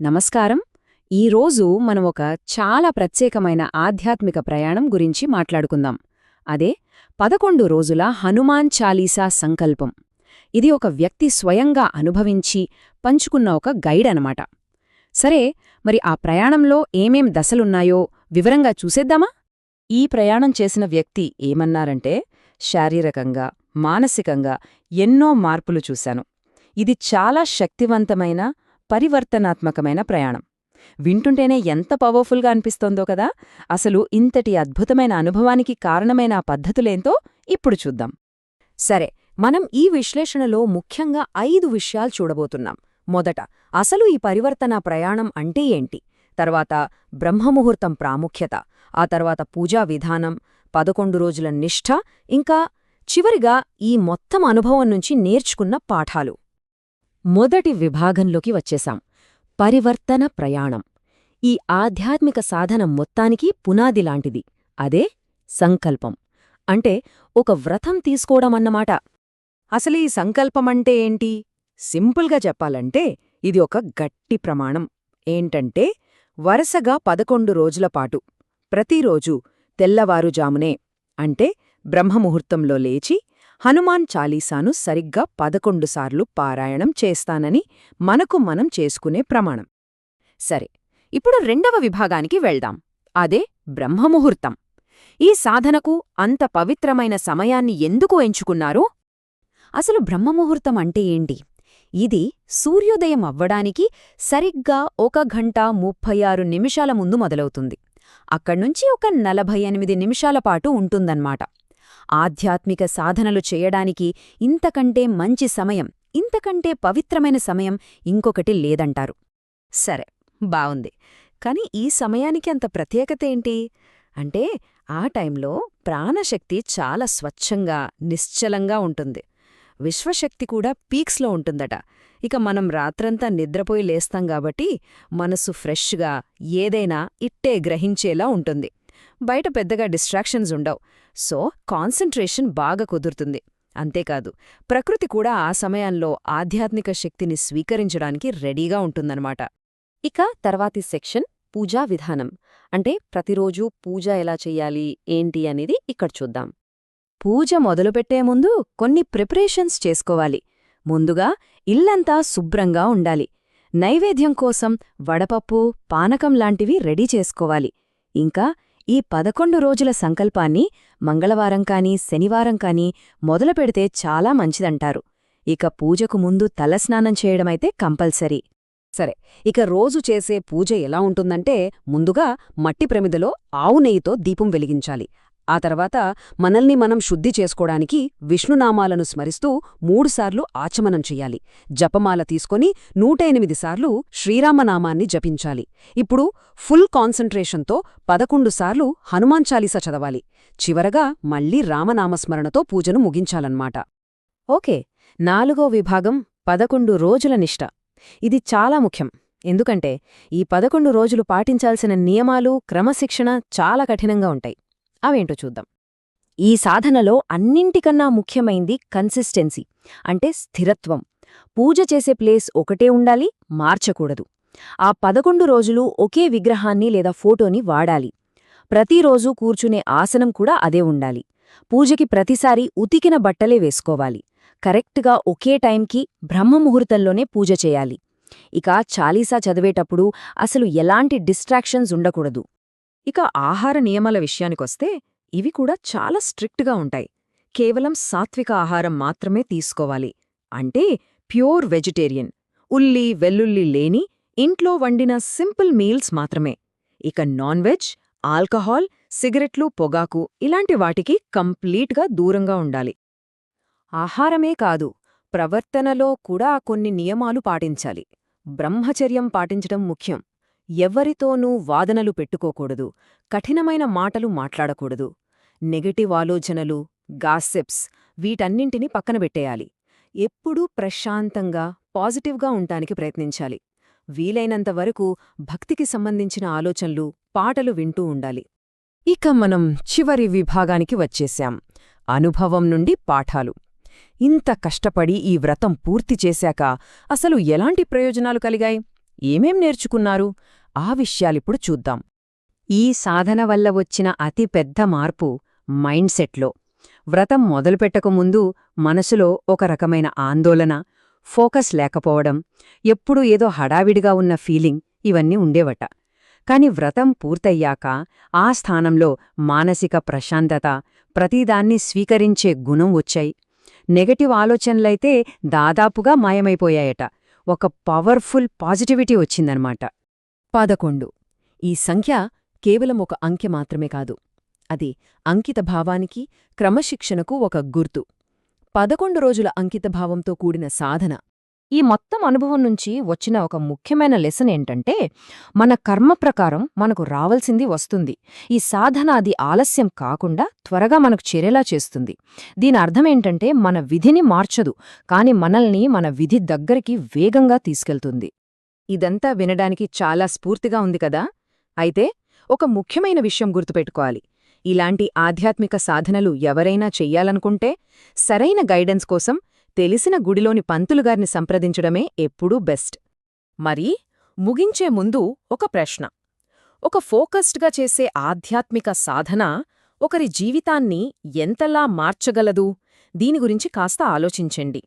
నమస్కారం. ఈరోజు మనం ఒక చాలా ప్రత్యేకమైన ఆధ్యాత్మిక ప్రయాణం గురించి మాట్లాడుకుందాం. అదే పదకొండు రోజుల హనుమాన్ చాలీసా సంకల్పం. ఇది ఒక వ్యక్తి స్వయంగా అనుభవించి పంచుకున్న ఒక గైడ్ అనమాట సరే మరి ఆ ప్రయాణంలో ఏమేం దశలున్నాయో వివరంగా చూసేద్దామా? ఈ ప్రయాణం చేసిన వ్యక్తి ఏమన్నారంటే శారీరకంగా మానసికంగా ఎన్నో మార్పులు చూశాను. ఇది చాలా శక్తివంతమైన పరివర్తనాత్మకమైన ప్రయాణం. వింటుంటేనే ఎంత పవర్ఫుల్గా అనిపిస్తోందో కదా! అసలు ఇంతటి అద్భుతమైన అనుభవానికి కారణమైన ఆ పద్ధతులేంతో ఇప్పుడు చూద్దాం. సరే మనం ఈ విశ్లేషణలో ముఖ్యంగా ఐదు విషయాలు చూడబోతున్నాం. మొదట అసలు ఈ పరివర్తన ప్రయాణం అంటే ఏంటి? తర్వాత బ్రహ్మముహూర్తం ప్రాముఖ్యత ఆ తర్వాత పూజా విధానం పదకొండు రోజుల నిష్ఠ ఇంకా చివరిగా ఈ మొత్తం అనుభవం నుంచి నేర్చుకున్న పాఠాలు. మొదటి విభాగంలోకి వచ్చేశాం. పరివర్తన ప్రయాణం. ఈ ఆధ్యాత్మిక సాధన మొత్తానికి పునాదిలాంటిది అదే సంకల్పం. అంటే ఒక వ్రతం తీసుకోవడమన్నమాట అసలు ఈ సంకల్పమంటే ఏంటి? సింపుల్గా చెప్పాలంటే ఇది ఒక గట్టి ప్రమాణం. ఏంటంటే వరుసగా పదకొండు రోజులపాటు ప్రతిరోజూ తెల్లవారుజామునే అంటే బ్రహ్మముహూర్తంలో లేచి హనుమాన్ చాలీసాను సరిగ్గా పదకొండుసార్లు పారాయణం చేస్తానని మనకు మనం చేసుకునే ప్రమాణం. సరే ఇప్పుడు రెండవ విభాగానికి వెళ్దాం. అదే బ్రహ్మముహూర్తం. ఈ సాధనకు అంత పవిత్రమైన సమయాన్ని ఎందుకు ఎంచుకున్నారు? అసలు బ్రహ్మముహూర్తం అంటే ఏంటి? ఇది సూర్యోదయం అవ్వడానికి సరిగ్గా ఒక గంట ముప్పై ఆరు నిమిషాల ముందు మొదలవుతుంది. అక్కడ్నుంచి ఒక నలభై ఎనిమిది నిమిషాల పాటు ఉంటుందన్నమాట. ఆధ్యాత్మిక సాధనలు చేయడానికి ఇంతకంటే మంచి సమయం ఇంతకంటే పవిత్రమైన సమయం ఇంకొకటి లేదంటారు. సరే బావుంది. కాని ఈ సమయానికి అంత ప్రత్యేకత ఏంటి? అంటే ఆ టైంలో ప్రాణశక్తి చాలా స్వచ్ఛంగా నిశ్చలంగా ఉంటుంది. విశ్వశక్తి కూడా పీక్స్లో ఉంటుందట. ఇక మనం రాత్రంతా నిద్రపోయి లేస్తాం కాబట్టి మనసు ఫ్రెష్గా ఏదైనా ఇట్టే గ్రహించేలా ఉంటుంది. బయట పెద్దగా డిస్ట్రాక్షన్స్ ఉండవు. సో కాన్సంట్రేషన్ బాగా కుదురుతుంది. అంతేకాదు ప్రకృతి కూడా ఆ సమయంలో ఆధ్యాత్మిక శక్తిని స్వీకరించడానికి రెడీగా ఉంటుందన్నమాట. ఇక తర్వాతి సెక్షన్ పూజా విధానం. అంటే ప్రతిరోజూ పూజ ఎలా చెయ్యాలి ఏంటి అనేది ఇక్కడ చూద్దాం. పూజ మొదలుపెట్టే ముందు కొన్ని ప్రిపరేషన్స్ చేసుకోవాలి. ముందుగా ఇల్లంతా శుభ్రంగా ఉండాలి. నైవేద్యం కోసం వడపప్పు పానకం లాంటివి రెడీ చేసుకోవాలి. ఇంకా ఈ పదకొండు రోజుల సంకల్పాన్ని మంగళవారం కానీ శనివారం కానీ మొదలుపెడితే చాలా మంచిదంటారు. ఇక పూజకు ముందు తలస్నానం చేయడమైతే కంపల్సరీ. సరే ఇక రోజు చేసే పూజ ఎలా ఉంటుందంటే ముందుగా మట్టి ప్రమిదలో ఆవు నెయ్యితో దీపం వెలిగించాలి. ఆ తర్వాత మనల్ని మనం శుద్ధి చేసుకోవడానికి విష్ణునామాలను స్మరిస్తూ మూడుసార్లు ఆచమనం చెయ్యాలి. జపమాల తీసుకొని నూట ఎనిమిది సార్లు శ్రీరామనామాన్ని జపించాలి. ఇప్పుడు ఫుల్ కాన్సంట్రేషన్తో పదకొండు సార్లు హనుమాన్ చాలీస చదవాలి. చివరగా మళ్ళీ రామనామస్మరణతో పూజను ముగించాలన్మాట ఓకే నాలుగో విభాగం పదకొండు రోజుల నిష్ట. ఇది చాలా ముఖ్యం. ఎందుకంటే ఈ పదకొండు రోజులు పాటించాల్సిన నియమాలు క్రమశిక్షణ చాలా కఠినంగా ఉంటాయి. అవేంటో చూద్దాం. ఈ సాధనలో అన్నింటికన్నా ముఖ్యమైంది కన్సిస్టెన్సీ అంటే స్థిరత్వం. పూజ చేసే ప్లేస్ ఒకటే ఉండాలి మార్చకూడదు. ఆ పదకొండు రోజులు ఒకే విగ్రహాన్ని లేదా ఫోటోని వాడాలి. ప్రతిరోజూ కూర్చునే ఆసనం కూడా అదే ఉండాలి. పూజకి ప్రతిసారి ఉతికిన బట్టలే వేసుకోవాలి. కరెక్ట్గా ఒకే టైంకి బ్రహ్మముహూర్తంలోనే పూజ చేయాలి. ఇక చాలీసా చదివేటప్పుడు అసలు ఎలాంటి డిస్ట్రాక్షన్స్ ఉండకూడదు. ఇక ఆహార నియమాల విషయానికొస్తే ఇవి కూడా చాలా స్ట్రిక్ట్గా ఉంటాయి. కేవలం సాత్విక ఆహారం మాత్రమే తీసుకోవాలి. అంటే ప్యూర్ వెజిటేరియన్. ఉల్లి వెల్లుల్లి లేని ఇంట్లో వండిన సింపుల్ మీల్స్ మాత్రమే. ఇక నాన్ వెజ్ ఆల్కహాల్ సిగరెట్లు పొగాకు ఇలాంటి వాటికి కంప్లీట్గా దూరంగా ఉండాలి. ఆహారమే కాదు ప్రవర్తనలో కూడా కొన్ని నియమాలు పాటించాలి. బ్రహ్మచర్యం పాటించడం ముఖ్యం. ఎవ్వరితోనూ వాదనలు పెట్టుకోకూడదు కఠినమైన మాటలు మాట్లాడకూడదు. నెగటివ్ ఆలోచనలు గాసెప్స్ వీటన్నింటినీ పక్కనబెట్టేయాలి ఎప్పుడూ ప్రశాంతంగా పాజిటివ్గా ఉంటానికి ప్రయత్నించాలి. వీలైనంతవరకు భక్తికి సంబంధించిన ఆలోచనలు పాటలు వింటూ ఉండాలి. ఇక మనం చివరి విభాగానికి వచ్చేశాం. అనుభవం నుండి పాఠాలు. ఇంత కష్టపడి ఈ వ్రతం పూర్తి చేశాక అసలు ఎలాంటి ప్రయోజనాలు కలిగాయి? ఏమేం నేర్చుకున్నారు? ఆ విషయాలిప్పుడు చూద్దాం. ఈ సాధన వల్ల వచ్చిన అతి పెద్ద మార్పు మైండ్సెట్లో వ్రతం మొదలుపెట్టకముందు మనసులో ఒక రకమైన ఆందోళన ఫోకస్ లేకపోవడం ఎప్పుడూ ఏదో హడావిడిగా ఉన్న ఫీలింగ్ ఇవన్నీ ఉండేవట. కాని వ్రతం పూర్తయ్యాక ఆ స్థానంలో మానసిక ప్రశాంతత ప్రతిదాన్ని స్వీకరించే గుణం వచ్చాయి. నెగటివ్ ఆలోచనలైతే దాదాపుగా మాయమైపోయాయట. ఒక పవర్ఫుల్ పాజిటివిటీ వచ్చిందనమాట. పదకొండు. ఈ సంఖ్య కేవలం ఒక అంకె మాత్రమే కాదు. అది అంకిత భావానికి క్రమశిక్షణకు ఒక గుర్తు. పదకొండు రోజుల అంకితభావంతో కూడిన సాధన. ఈ మొత్తం అనుభవం నుంచి వచ్చిన ఒక ముఖ్యమైన లెసన్ ఏంటంటే మన కర్మ ప్రకారం మనకు రావలసింది వస్తుంది. ఈ సాధన అది ఆలస్యం కాకుండా త్వరగా మనకు చేరేలా చేస్తుంది. దీని అర్థమేంటంటే మన విధిని మార్చదు కాని మనల్ని మన విధి దగ్గరికి వేగంగా తీసుకెళ్తుంది. ఇదంతా వినడానికి చాలా స్ఫూర్తిగా ఉంది కదా? అయితే ఒక ముఖ్యమైన విషయం గుర్తుపెట్టుకోవాలి. ఇలాంటి ఆధ్యాత్మిక సాధనలు ఎవరైనా చెయ్యాలనుకుంటే సరైన గైడెన్స్ కోసం తెలిసిన గుడిలోని పంతులుగారిని సంప్రదించడమే ఎప్పుడూ బెస్ట్. మరి ముగించే ముందు ఒక ప్రశ్న. ఒక ఫోకస్డ్గా చేసే ఆధ్యాత్మిక సాధన ఒకరి జీవితాన్ని ఎంతలా మార్చగలదు? దీని గురించి కాస్త ఆలోచించండి.